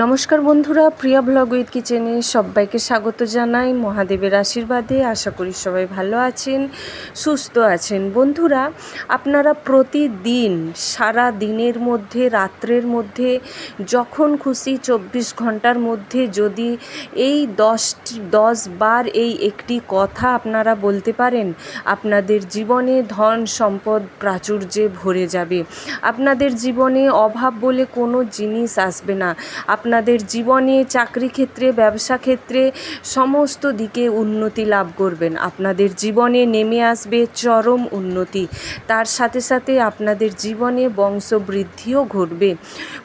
নমস্কার বন্ধুরা, প্রিয়া blog with কিচেনে সবাইকে স্বাগত জানাই। মহাদেবের আশীর্বাদে আশা করি সবাই ভালো আছেন, সুস্থ আছেন। বন্ধুরা, আপনারা প্রতিদিন, সারা দিনের মধ্যে, রাত্রের মধ্যে, যখন খুশি চব্বিশ ঘণ্টার মধ্যে যদি এই দশটি দশ বার এই একটি কথা আপনারা বলতে পারেন, আপনাদের জীবনে ধন সম্পদ প্রাচুর্যে ভরে যাবে। আপনাদের জীবনে অভাব বলে কোনো জিনিস আসবে না। আপনাদের জীবনে, চাকরি ক্ষেত্রে, ব্যবসা ক্ষেত্রে সমস্ত দিকে উন্নতি লাভ করবেন। আপনাদের জীবনে নেমে আসবে চরম উন্নতি। তার সাথে সাথে আপনাদের জীবনে বংশবৃদ্ধিও ঘটবে।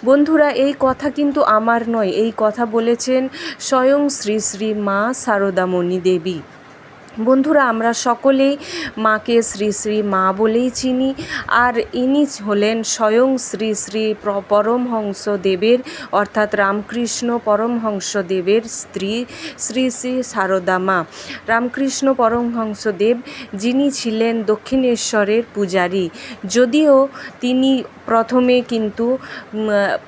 বন্ধুরা, এই কথা কিন্তু আমার নয়। এই কথা বলেছেন স্বয়ং শ্রী শ্রী মা সারদামণি দেবী। বন্ধুরা, আমরা সকলেই মাকে শ্রী শ্রী মা বলেই চিনি আর ইনি হলেন স্বয়ং শ্রী শ্রী প্র- পরমহংস দেবের, অর্থাৎ রামকৃষ্ণ পরমহংস দেবের স্ত্রী শ্রী শ্রী সারদা মা। রামকৃষ্ণ পরমহংস দেব, যিনি ছিলেন দক্ষিণেশ্বরের পূজারী। যদিও তিনি প্রথমে কিন্তু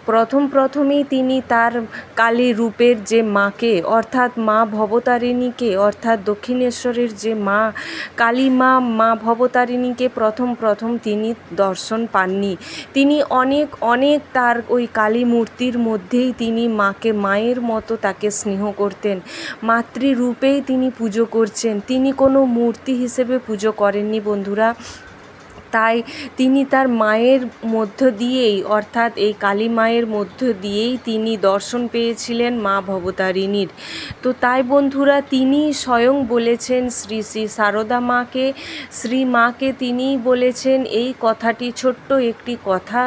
প্রথম প্রথমেই তিনি তার কালী রূপের যে মাকে, অর্থাৎ মা ভবতারিণীকে, অর্থাৎ দক্ষিণেশ্বরের যে মা, কালী মা মা ভবতারিণীকে প্রথম প্রথম তিনি দর্শন পাননি। তিনি অনেক অনেক তার ওই কালী মূর্তির মধ্যেই তিনি মাকে মায়ের মতো তাকে স্নেহ করতেন। মাতৃরূপেই তিনি পুজো করছেন। তিনি কোনো মূর্তি হিসেবে পুজো করেননি বন্ধুরা। তাই তিনি তার মায়ের মধ্য দিয়েই, অর্থাৎ এই কালী মায়ের মধ্য দিয়েই তিনি দর্শন পেয়েছিলেন মা ভবতারিণীর। তো তাই বন্ধুরা, তিনি স্বয়ং বলেছেন শ্রী শ্রী সারদা মাকে, শ্রী মাকে তিনিই বলেছেন, এই কথাটি ছোট্ট একটি কথা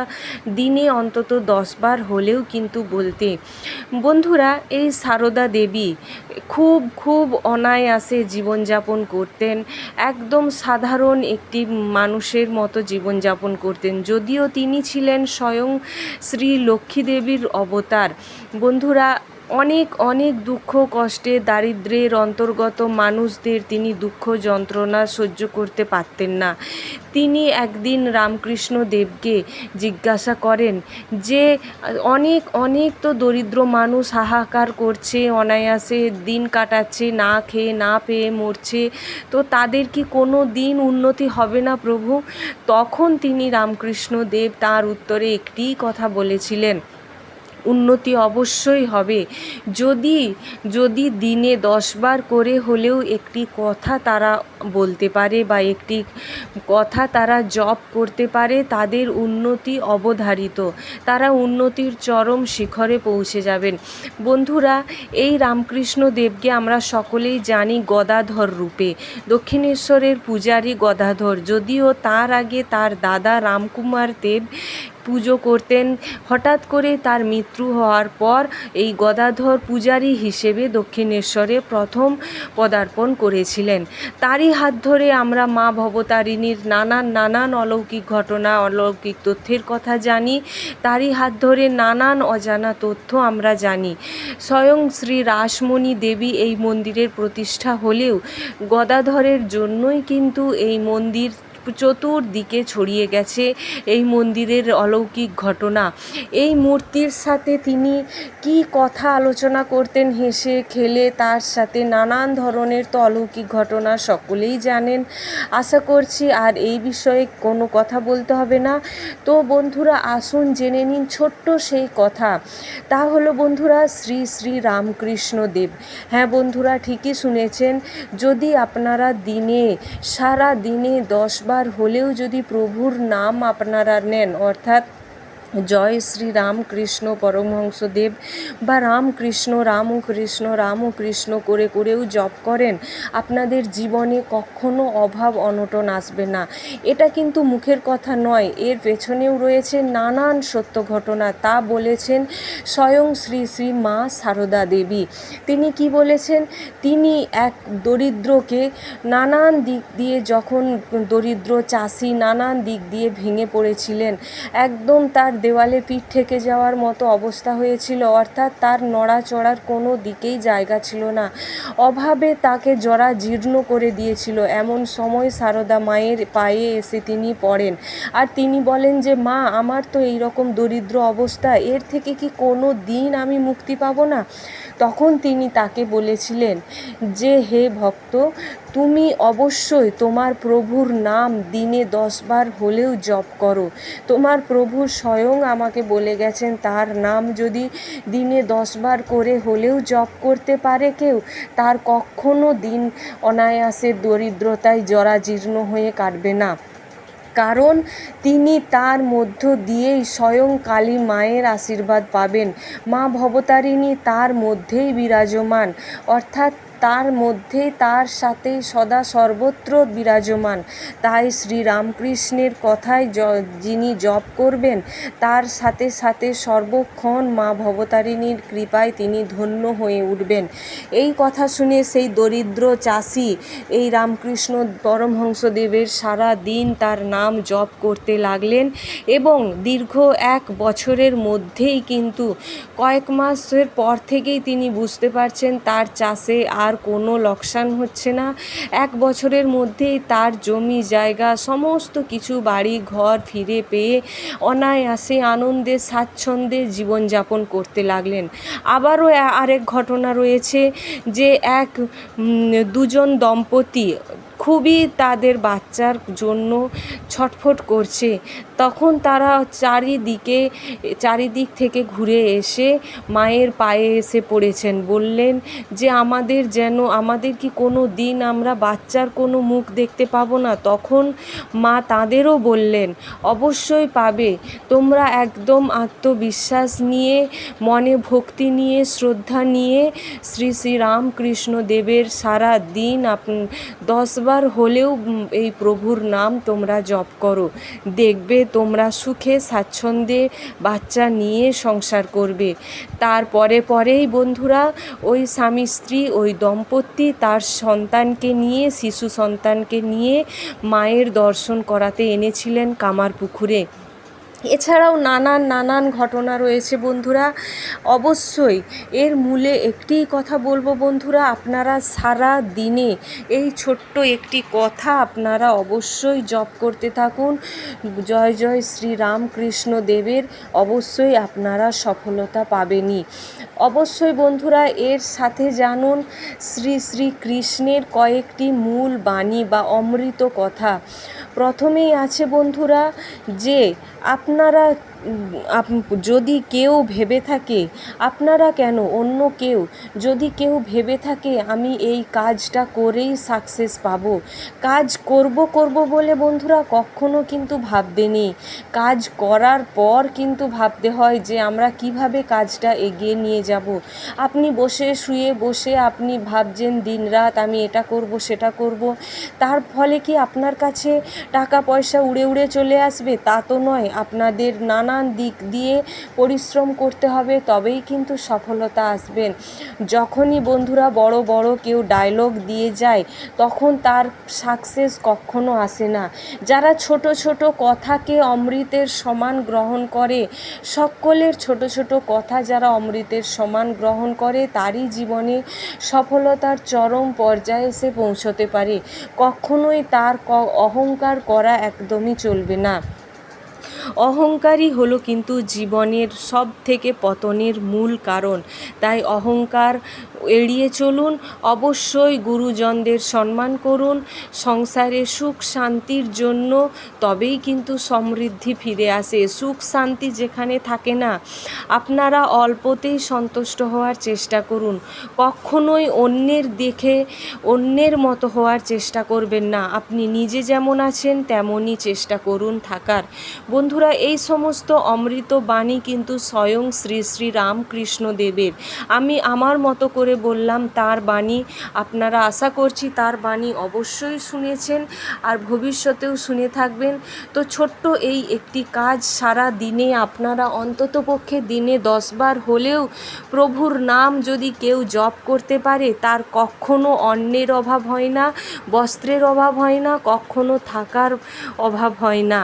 দিনে অন্তত দশবার হলেও কিন্তু বলতে। বন্ধুরা, এই সারদা দেবী খুব খুব অনায়াসে জীবনযাপন করতেন। একদম সাধারণ একটি মানুষের মতো জীবনযাপন করতেন। যদিও তিনি ছিলেন স্বয়ং শ্রী লক্ষ্মীদেবীর অবতার। বন্ধুরা অনেক অনেক দুঃখ, কষ্টে, দারিদ্র্যের অন্তর্গত মানুষদের তিনি দুঃখ যন্ত্রণা সহ্য করতে পারতেন না। তিনি একদিন রামকৃষ্ণ দেবকে জিজ্ঞাসা করেন যে, অনেক অনেক তো দরিদ্র মানুষ হাহাকার করছে, অনায়াসে দিন কাটাচ্ছে, না খেয়ে, না পেয়ে মরছে, তো তাদের কি কোনো দিন উন্নতি হবে না প্রভু? তখন তিনি রামকৃষ্ণ দেব তার উত্তরে একটিই কথা বলেছিলেন উন্নতি অবশ্যই হবে। যদি যদি দিনে দশবার করে হলেও একটি কথা তারা বলতে পারে বা একটি কথা তারা জপ করতে পারে, তাদের উন্নতি অবধারিত। তারা উন্নতির চরম শিখরে পৌঁছে যাবেন। বন্ধুরা, এই রামকৃষ্ণ দেবকে আমরা সকলেই জানি গদাধর রূপে। দক্ষিণেশ্বরের পূজারী গদাধর। যদিও তার আগে তার দাদা রামকুমার দেব পুজো করতেন। হঠাৎ করে তার মৃত্যু হওয়ার পর এই গদাধর পূজারী হিসেবে দক্ষিণেশ্বরে প্রথম পদার্পণ করেছিলেন। তারই হাত ধরে আমরা মা ভবতারিণীর নানান নানান অলৌকিক ঘটনা, অলৌকিক তথ্যের কথা জানি। তারই হাত ধরে নানান অজানা তথ্য আমরা জানি। স্বয়ং শ্রী রাসমণি দেবী এই মন্দিরের প্রতিষ্ঠা হলেও গদাধরের জন্যই কিন্তু এই মন্দির চতুর্দিকে ছড়িয়ে গেছে এই মন্দিরের অলৌকিক ঘটনা। এই মূর্তির সাথে তিনি কি কথা আলোচনা করতেন, হেসে খেলে তার সাথে নানান ধরনের তো অলৌকিক ঘটনা সকলেই জানেন। আশা করছি আর এই বিষয়ে কোনো কথা বলতে হবে না। তো বন্ধুরা, আসুন জেনে নিন ছোট্ট সেই কথা। তা হলো বন্ধুরা, শ্রী শ্রী রামকৃষ্ণ দেব। হ্যাঁ বন্ধুরা, ঠিকই শুনেছেন। যদি আপনারা দিনে, সারা দিনে দশবার হলেও যদি প্রভুর নাম আপনারা নেন অর্থাৎ জয় শ্রী রামকৃষ্ণ পরমহংসদেব বা রামকৃষ্ণ রামকৃষ্ণ রামকৃষ্ণ করে করেও জপ করেন, আপনাদের জীবনে কখনো অভাব অনটন আসবে না। এটা কিন্তু মুখের কথা নয়, এর পেছনেও রয়েছে নানান সত্য ঘটনা, তা বলেছেন স্বয়ং শ্রী শ্রী মা সারদা দেবী। তিনি কি বলেছেন? তিনি এক দরিদ্রকে নানান দিক দিয়ে যখন দরিদ্র, চাষি নানান দিক দিয়ে ভেঙে পড়েছিলেন, একদম তার দেওয়ালে পিঠ ঠেকে যাওয়ার মতো অবস্থা হয়েছিল, অর্থাৎ তার নড়াচড়ার কোনো দিকেই জায়গা ছিল না। অভাবে তাকে জরা জীর্ণ করে দিয়েছিল। এমন সময় সারদা মায়ের পায়ে এসে তিনি পড়েন। আর তিনি বলেন যে, মা, আমার তো এই রকম দরিদ্র অবস্থা, এর থেকে কি কোনো দিন আমি মুক্তি পাবো না? তখন তিনি তাকে বলেছিলেন, যে হে ভক্ত, তুমি অবশ্যই তোমার প্রভুর নাম দিনে দশবার হলেও জপ করো। তোমার প্রভু স্বয়ং আমাকে বলে গেছেন, তার নাম যদি দিনে দশবার করে হলেও জপ করতে পারে কেউ, তার কখনো দিন অনায়াসে দরিদ্রতায় জরাজীর্ণ হয়ে কাটবে না। কারণ তিনি তার মধ্য দিয়েই স্বয়ং কালী মায়ের আশীর্বাদ পাবেন। মা ভবতারিণী তার মধ্যেই বিরাজমান। অর্থাৎ তার মধ্যেই তার সাথে সদা সর্বত্র বিরাজমান। তাই শ্রী রামকৃষ্ণের কথায় যিনি জপ করবেন, তার সাথে সাথে সর্বক্ষণ মা ভবতারিণীর কৃপায় তিনি ধন্য হয়ে উঠবেন। এই কথা শুনে সেই দরিদ্র চাষি এই রামকৃষ্ণ পরমহংসদেবের সারা দিন তার নাম জপ করতে লাগলেন এবং দীর্ঘ এক বছরের মধ্যেই কিন্তু কয়েক মাসের পর থেকেই তিনি বুঝতে পারছেন তার চাষে আর কোনো লোকসান হচ্ছে না। এক বছরের মধ্যেই তার জমি, জায়গা, সমস্ত কিছু, বাড়ি, ঘর ফিরে পেয়ে অনায়াসে আনন্দে, স্বাচ্ছন্দ্যে জীবনযাপন করতে লাগলেন। আবারও আরেক ঘটনা রয়েছে যে এক দুজন দম্পতি খুবই তাদের বাচ্চার জন্য ছটফট করছে। তখন তারা চারিদিকে, চারিদিক থেকে ঘুরে এসে মায়ের পায়ে এসে পড়েছেন। বললেন যে, আমাদের যেন, আমাদের কি কোনো দিন আমরা বাচ্চার কোনো মুখ দেখতে পাবো না? তখন মা তাদেরও বললেন, অবশ্যই পাবে। তোমরা একদম আত্মবিশ্বাস নিয়ে, মনে ভক্তি নিয়ে, শ্রদ্ধা নিয়ে শ্রী শ্রী রামকৃষ্ণ দেবের সারা দিন আপ দশবার হলেও এই প্রভুর নাম তোমরা জপ করো। দেখবে তোমরা সুখে স্বাচ্ছন্দ্যে বাচ্চা নিয়ে সংসার করবে। তারপরে পরেই বন্ধুরা, ওই স্বামী স্ত্রী, ওই দম্পতি তার সন্তানকে নিয়ে, শিশু সন্তানকে নিয়ে মায়ের দর্শন করাতে এনেছিলেন কামারপুকুরে। এছাড়াও নানান নানান ঘটনা রয়েছে বন্ধুরা। অবশ্যই এর মূলে একটিই কথা বলব বন্ধুরা, আপনারা সারা দিনে এই ছোট্ট একটি কথা আপনারা অবশ্যই জপ করতে থাকুন। জয় জয় শ্রী রামকৃষ্ণ দেবের অবশ্যই আপনারা সফলতা পাবেনই। অবশ্যই বন্ধুরা, এর সাথে জানুন শ্রী শ্রী কৃষ্ণের কয়েকটি মূল বাণী বা অমৃত কথা। প্রথমেই আছে বন্ধুরা যে আপনারা যদি কেউ ভেবে থাকে, আপনারা কেন? অন্য কেউ। যদি কেউ ভেবে থাকে, আমি এই কাজটা করেই সাকসেস পাব। কাজ করব করব বলে বন্ধুরা কখনো কিন্তু ভাবতে নেই। কাজ করার পর কিন্তু ভাবতে হয় যে, আমরা কীভাবে কাজটা এগিয়ে নিয়ে যাব। আপনি বসে শুয়ে বসে আপনি ভাবছেন, দিনরাত আমি এটা করব, সেটা করব। তার ফলে কি আপনার কাছে টাকা পয়সা উড়ে উড়ে চলে আসবে? তা তো নয়। আপনাদের নানান দিক দিয়ে পরিশ্রম করতে হবে, তবেই কিন্তু সফলতা আসবেন যখনই বন্ধুরা বড় বড় কেউ ডায়লগ দিয়ে যায়, তখন তার সাকসেস কখনো আসে না। যারা ছোট ছোট কথাকে অমৃতের সমান গ্রহণ করে, সকলের ছোট ছোট কথা যারা অমৃতের সমান গ্রহণ করে, তারই জীবনে সফলতার চরম পর্যায়ে এসে পৌঁছতে পারে। কখনোই তার অহংকার করা একদমই চলবে না। অহংকারই হলো কিন্তু জীবনের সব থেকে পতনের মূল কারণ। তাই অহংকার এড়িয়ে চলুন। অবশ্যই গুরুজনদের সম্মান করুন। সংসারে সুখ শান্তির জন্য তবেই কিন্তু সমৃদ্ধি ফিরে আসে। সুখ শান্তি যেখানে থাকে না, আপনারা অল্পতেই সন্তুষ্ট হওয়ার চেষ্টা করুন। কখনোই অন্যের দেখে, অন্যের মতো হওয়ার চেষ্টা করবেন না। আপনি নিজে যেমন আছেন, তেমনই চেষ্টা করুন থাকার। বন্ধুরা, এই সমস্ত অমৃত বাণী কিন্তু স্বয়ং শ্রী শ্রী রামকৃষ্ণ দেবের। আমি আমার মতো করে বললাম, তার বাণী আপনারা আশা করছি তার বাণী অবশ্যই শুনেছেন আর ভবিষ্যতেও শুনে থাকবেন। তো ছোট্ট এই একটি কাজ সারা দিনে আপনারা অন্ততপক্ষে দিনে দশবার হলেও প্রভুর নাম যদি কেউ জপ করতে পারে, তার কখনো অন্নের অভাব হয় না, বস্ত্রের অভাব হয় না, কখনো থাকার অভাব হয় না।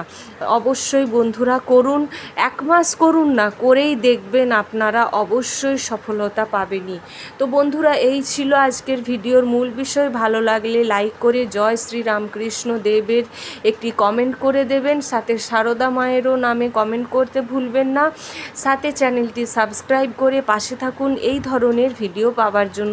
অবশ্যই বন্ধুরা করুন, এক মাস করুন না, করেই দেখবেন আপনারা অবশ্যই সফলতা পাবেনই। তো বন্ধুরা, এই ছিল আজকের ভিডিওর মূল বিষয়। ভালো লাগলে লাইক করে জয় শ্রী রামকৃষ্ণ দেবের একটি কমেন্ট করে দেবেন। সাথে সারদা মায়েরও নামে কমেন্ট করতে ভুলবেন না। সাথে চ্যানেলটি সাবস্ক্রাইব করে পাশে থাকুন। এই ধরনের ভিডিও পাওয়ার জন্য